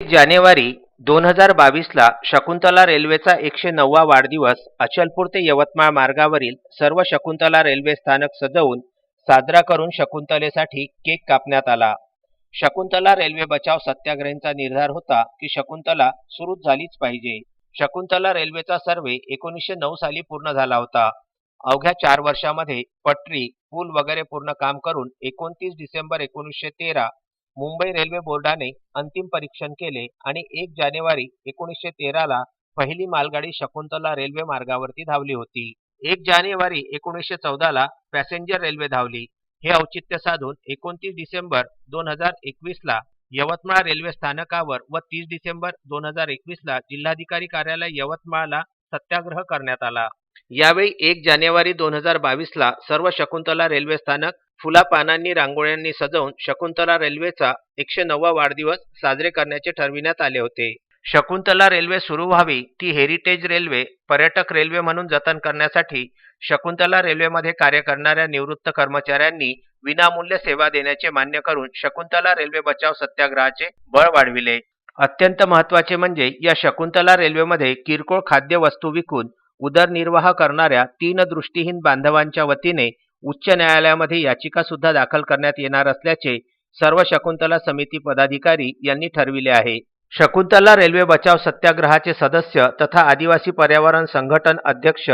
जानेवारी दोन हजार बावीसला शकुंतला रेल्वेचा एकशे नववा वाढदिवस अचलपूर ते यवतमाळ मार्गावरील सर्व शकुंतला रेल्वे स्थानक सजवून साजरा करून शकुंतलेसाठी केक कापण्यात आला. शकुंतला रेल्वे बचाव सत्याग्रहींचा निर्धार होता की शकुंतला सुरूच झालीच पाहिजे. शकुंतला रेल्वेचा सर्वे एकोणीसशे नऊ साली पूर्ण झाला होता. अवघ्या चार वर्षामध्ये पटरी पूल वगैरे पूर्ण काम करून एकोणतीस डिसेंबर एकोणीसशे तेरा मुंबई रेल्वे बोर्डाने अंतिम परीक्षण केले आणि एक जानेवारी एकोणीसशे तेराला पहिली मालगाडी शकुंतला रेल्वे मार्गावरती धावली होती. एक जानेवारी एकोणीसशे चौदाला पॅसेंजर रेल्वे धावली. हे औचित्य साधून एकोणतीस डिसेंबर दोन हजार एकवीसला यवतमाळ रेल्वे स्थानकावर व तीस डिसेंबर दोन हजार एकवीसला जिल्हाधिकारी कार्यालय यवतमाळला सत्याग्रह करण्यात आला. यावेळी एक जानेवारी दोन हजार बावीसला सर्व शकुंतला रेल्वे स्थानक फुला पानांनी रांगोळ्यांनी सजवून शकुंतला रेल्वेचा एकशे नववा वाढदिवस साजरे करण्याचे ठरविण्यात आले होते. शकुंतला रेल्वे सुरू व्हावी ती हेरिटेज रेल्वे पर्यटक रेल्वे म्हणून जतन करण्यासाठी शकुंतला रेल्वेमध्ये कार्य करणाऱ्या निवृत्त कर्मचाऱ्यांनी विनामूल्य सेवा देण्याचे मान्य करून शकुंतला रेल्वे बचाव सत्याग्रहाचे बळ वाढविले. अत्यंत महत्त्वाचे म्हणजे या शकुंतला रेल्वेमध्ये किरकोळ खाद्य वस्तू विकून उदरनिर्वाह करणाऱ्या तीन दृष्टीहीन बांधवांच्या वतीने उच्च न्यायालयामध्ये याचिका सुद्धा दाखल करण्यात येणार असल्याचे सर्व शकुंतला समिती पदाधिकारी यांनी ठरविले आहे. शकुंतला रेल्वे बचाव सत्याग्रहाचे सदस्य तथा आदिवासी पर्यावरण संघटन अध्यक्ष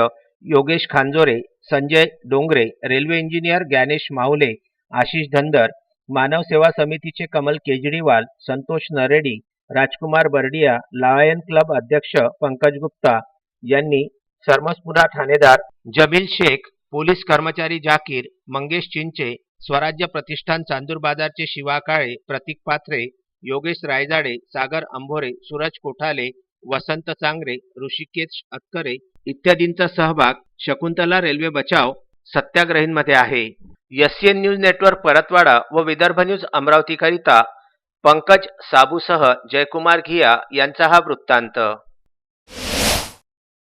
योगेश खांजोरे संजय डोंगरे रेल्वे इंजिनियर ज्ञानेश माऊले आशिष धंदर मानव सेवा समितीचे कमल केजरीवाल संतोष नरेडी राजकुमार बर्डिया लायन क्लब अध्यक्ष पंकज गुप्ता यांनी सरमसपुरा ठाणेदार जबील शेख पोलीस कर्मचारी जाकीर मंगेश चिंचे स्वराज्य प्रतिष्ठान चांदूर बाजारचे शिवा काळे प्रतीक पात्रे योगेश रायजाडे सागर अंभोरे सूरज कोठाले वसंत चांगरे ऋषिकेश अतकरे इत्यादींचा सहभाग शकुंतला रेल्वे बचाव सत्याग्रहींमध्ये आहे. एसएन न्यूज नेटवर्क परतवाडा व विदर्भ न्यूज अमरावतीकरिता पंकज साबूसह जयकुमार घिया यांचा हा वृत्तांत.